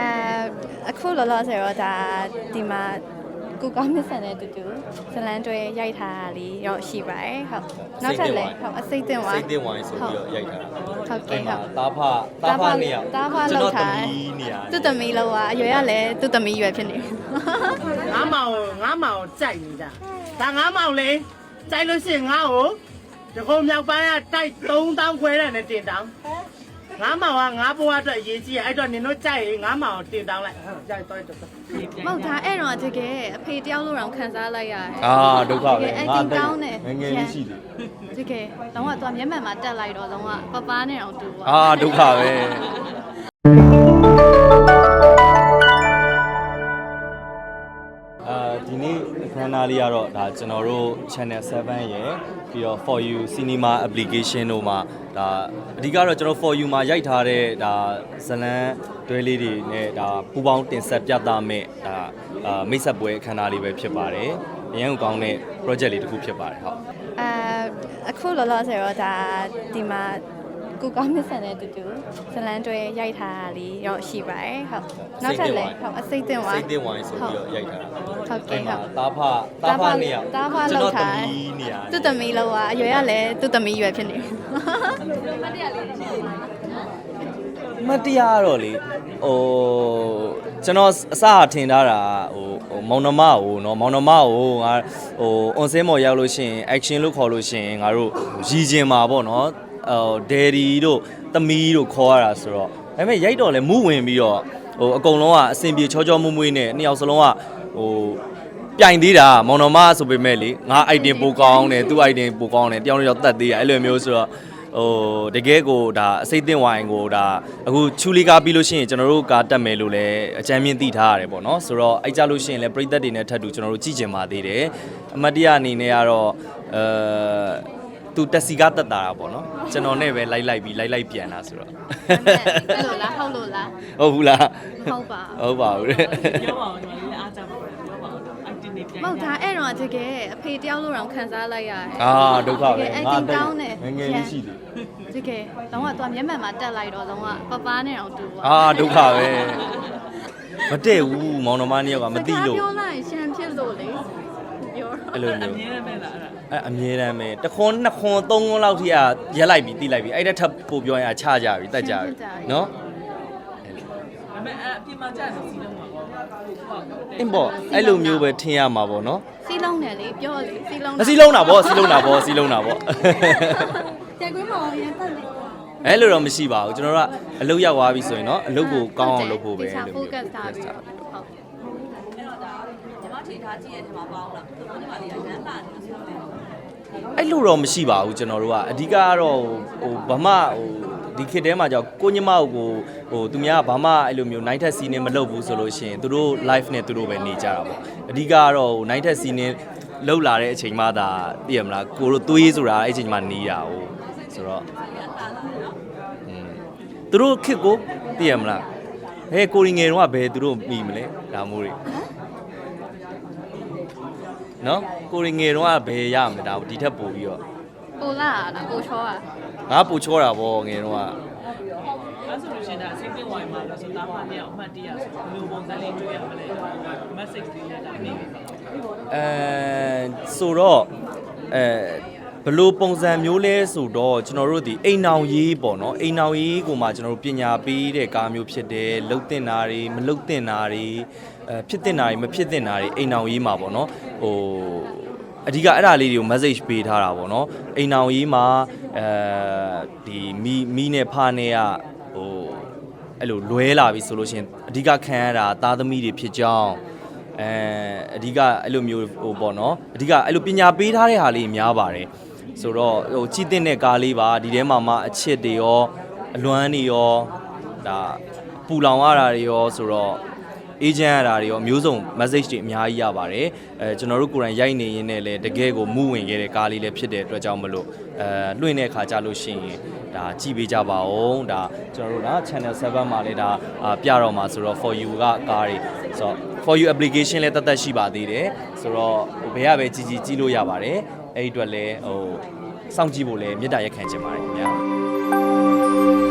အဲအခုလောလောဆယ်တော့ဒါဒီမှာကိုကောင်းမဆန်တဲ့တူတူဇလန်တွဲရိုက်ထားတာလေးရောရှိပါတယ်ဟုတ်နောက်ထပ်လည်းဟုတ်အစိတ်တင်ဝိုစိင်းတ်တင်ဝိုင်းဆိုပြီးတော့ရိုက်ထားတာဟုတ်ကဲ့အဲ့မှာဟုတ်တာဖတာဖနေရတာဖကျွန်လောက်တော်တထားမီးနေရသူ့သမီးလောက်อ่ะအရွယ်ကလည်းသူ့သမီးရွယ်ဖြစ်နေငါမောင်ငါမောင်ကြိုက်နေတာဒါငါမောင်လေကြိုက်လို့ရှိရင်ငါ့ကိုဒီကုန်းမြောက်ပိုင်းကတိုက်3000ခွဲတဲ့နဲ့တင်တောင်း ငါမောင်ကငါဘဝအတွက်အရေးကြီးရအဲ့တော့နင်တို့ကြိုက်ရင်ငါမောင်ကိုတင်တောင်းလိုက်ဟုတ်ကြိုက်တော့တော့မဟုတ်ဒါအဲ့တော့တကယ်အဖေတယောက်လို့တော့ခံစားလိုက်ရတယ်အာဒုက္ခပဲအဲ့ဒီကောင်းတယ်ငယ်ငယ်လေးရှိတယ်တကယ်တော့ကသူကမျက်မှန်မှာတက်လိုက်တော့တော့ကပပားနဲ့အောင်တူပါအာဒုက္ခပဲ နားလေးကတော့ဒါကျွန်တော်တို့ channel 7ရယ်ပြီးတော့ for you cinema application တို့မှာဒါအဓိကတော့ကျွန်တော် for you မှာရိုက်ထားတဲ့ဒါဇလန်းတွဲလေးတွေနဲ့ဒါပူပေါင်းတင်ဆက်ပြသမဲ့ဒါအာမိတ်ဆက်ပွဲအခမ်းအနားလေးပဲဖြစ်ပါတယ်အရင်ကကောင်းတဲ့ project လေးတစ်ခုဖြစ်ပါတယ်ဟုတ်အဲအခုလောလောဆယ်တော့ဒါဒီမှာ ကိုကောင်းမြတ်ဆန်နဲ့တူတူဇလန်တွဲရိုက်ထားတာလေးရောရှိပါတယ်ဟုတ်နောက်ထပ်လည်းဟုတ်အစိတ်တင်ဝိုစိင်းတ်တင်ဝိုင်းဆိုပြီးတော့ရိုက်ထားတာဟုတ်ကဲ့ဟုတ် တာဖတာဖနေရတာဖကျွန်လောက်တော်တထားမီးနေရသူ့သမီးလောက်อ่ะအရွယ်ကလည်းသူ့သမီးရွယ်ဖြစ်နေမတရားတော့လေဟိုကျွန်တော်အစအထင်ထားတာဟိုဟိုမောင်နှမဟိုနော်မောင်နှမဟိုငါဟိုအွန်စင်းမော်ရောက်လို့ရှိရင် action လို့ခေါ်လို့ရှိရင်ငါတို့ရည်ကျင်မှာပေါ့နော် ဟိုဒယ်ဒီတို့တမီးတို့ခေါ်ရတာဆိုတော့ဒါပေမဲ့ရိုက်တော့လဲမူးဝင်ပြီးတော့ဟိုအကုန်လုံးကအစင်ပြေချောချောမွေ့မွေ့နဲ့နှစ်ယောက်စလုံးကဟိုပြိုင်သေးတာမောင်နှမဆိုပေမဲ့လေငါ item ပိုကောင်းတယ်သူ item ပိုကောင်းတယ်တယောက်တစ်ယောက်တတ်သေးရအဲ့လိုမျိုးဆိုတော့ဟိုတကယ်ကိုဒါအစိတ်သင့်ဝိုင်ကိုဒါအခုချူလီကာပြီးလို့ရှိရင်ကျွန်တော်တို့ကတက်မယ်လို့လည်းအကြမ်းမြင့်သိထားရတယ်ပေါ့နော်ဆိုတော့အဲ့ကြလို့ရှိရင်လည်းပြိသက်တွေနဲ့ထပ်တူကျွန်တော်တို့ကြည့်ကြင်ပါသေးတယ်အမတ်တရအနေနဲ့ကတော့အဲ သူတက်စီကားတက်တာတာပေါ့နော်ကျွန်တော်နဲ့ပဲလိုက်လိုက်ပြီးလိုက်လိုက်ပြန်လာဆိုတော့အဲ့လိုလားဟုတ်လို့လားဟုတ်ဘူးလားဟုတ်ပါဟုတ်ပါဘူးတဲ့ပြောပါဦးညီမလေးအားကြပါဦးပြောပါဦးအတင်နေပြန်မဟုတ်ဒါအဲ့တော့တကယ်အဖေတယောက်လို့တော့ခံစားလိုက်ရတယ်အာဒုက္ခပဲအဲ့ဒီကောင်းတယ်ငယ်ငယ်လေးရှိတယ်တကယ်တော့ကသူကမျက်မှန်မှာတက်လိုက်တော့တော့ကပပားနဲ့အောင်တူပါအာဒုက္ခပဲမတည့်ဘူးမောင်နှမနှစ်ယောက်ကမသိလို့ပြောလိုက်ရှန်ဖြစ်လို့လေပြောအဲ့လိုအမျိုးမြဲတမ်းပဲလား အဲ့ဒါ အဲ့အမြဲတမ်းပဲတစ်ခွန်းနှစ်ခွန်းသုံးခွန်းလောက်ထိကရက်လိုက်ပြီးတိလိုက်ပြီးအဲ့တက်ထပ်ပို့ပြောရင်အချကြပြီတက်ကြပြီနော် ဒါပေမဲ့အဲ့အပြင်မှာကြာနေစီးလုံးမှာပေါ့ဟုတ် အင်းပေါ့အဲ့လိုမျိုးပဲထင်ရမှာပေါ့နော် စီးလုံးတယ်လေပြောလေစီးလုံး အစီလုံးတာပေါ့စီလုံးတာပေါ့စီလုံးတာပေါ့ တက်ကွေးမောင်ရန်တက်လေ အဲ့လိုတော့မရှိပါဘူးကျွန်တော်တို့ကအလုပ်ရောက်သွားပြီဆိုရင်เนาะအလုပ်ကိုကောင်းအောင်လုပ်ဖို့ပဲ ဒီစား လို့ focus ထားပြီးတော့ဟုတ် အဲ့ လိုတော့မရှိပါဘူးကျွန်တော်တို့ကအဓိကကတော့ဟိုဘာမှဟိုဒီခေတ်ထဲမှာကြောင့်ကိုညမကိုဟိုသူများကဘာမှအဲ့လိုမျိုး night test scene နဲ့မလုပ်ဘူးဆိုလို့ရှိရင်သူတို့ live နဲ့သူတို့ပဲနေကြတာပေါ့အဓိကကတော့ဟို night test scene နဲ့လောက်လာတဲ့အချိန်မှသာသိရမလားကိုတို့သွေးဆိုတာအဲ့အချိန်မှနေတာဟိုဆိုတော့อืมသူတို့ခစ်ကိုသိရမလားဟဲ့ကိုရီငယ်တော့ကဘယ်သူတို့မိမလဲဒါမျိုးတွေ နော်ကိုရီငယ်တော့ကဘယ်ရမလဲဒါဒီထက်ပိုပြီးတော့ပိုလာလားပိုချောอ่ะငါပူချောတာဗောငယ်တော့ကအဲ့ဆိုလို့ရှိရင်ဒါစိတ်တင်ဝိုင်းမှာလို့ဆိုတာမှတယောက်အမှတ်တရဆိုဘယ်လိုပုံစံလေးတွေ့ရမလဲ message လေးနဲ့ဒါနေပြီအဲဆိုတော့အဲ ဘယ်လိုပုံစံမျိုးလဲဆိုတော့ကျွန်တော်တို့ဒီအိမ်နောင်ရေးပေါ့နော်အိမ်နောင်ရေးကိုမှကျွန်တော်တို့ပညာပေးတဲ့ကားမျိုးဖြစ်တယ်လှုပ်တင်တာတွေမလှုပ်တင်တာတွေအဲဖြစ်တင်တာတွေမဖြစ်တင်တာတွေအိမ်နောင်ရေးမှာပေါ့နော်ဟိုအဓိကအဲ့ဒါလေးတွေကို message ပေးထားတာပေါ့နော်အိမ်နောင်ရေးမှာအဲဒီမီမီနဲ့ဖားနဲ့ကဟိုအဲ့လိုလွဲလာပြီဆိုလို့ရှိရင်အဓိကခံရတာသားသမီးတွေဖြစ်ကြောင်းအဲအဓိကအဲ့လိုမျိုးဟိုပေါ့နော်အဓိကအဲ့လိုပညာပေးထားတဲ့ဟာလေးများပါတယ် ဆိုတော့ဟိုကြည်တဲ့ကားလေးပါဒီထဲမှာမှအချစ်တွေရောအလွမ်းတွေရောဒါပူလောင်ရတာတွေရောဆိုတော့အေဂျင့်ရတာတွေရောမျိုးစုံ message တွေအများကြီးရပါတယ်အဲကျွန်တော်တို့ကိုယ်တိုင်ရိုက်နေရင်းနဲ့လည်းတကယ်ကိုမူဝင်ခဲ့တဲ့ကားလေးလည်းဖြစ်တဲ့အတွက်ကြောင့်မလို့အဲလွှင့်တဲ့အခါကြလို့ရှိရင်ဒါကြည့်ပေးကြပါဦးဒါကျွန်တော်တို့က channel 7မှာလည်းဒါအာပြတော့မှာဆိုတော့ for you ကကားတွေဆိုတော့ for you application လည်းတတ်တတ်ရှိပါသေးတယ်ဆိုတော့ဟိုဘယ်ရပဲကြည်ကြည်ကြည့်လို့ရပါတယ် အဲ့ဒီအတွက်လည်းဟိုစောင့်ကြည့်ဖို့လည်းမေတ္တာရက်ခံချင်ပါတယ်ခင်ဗျာ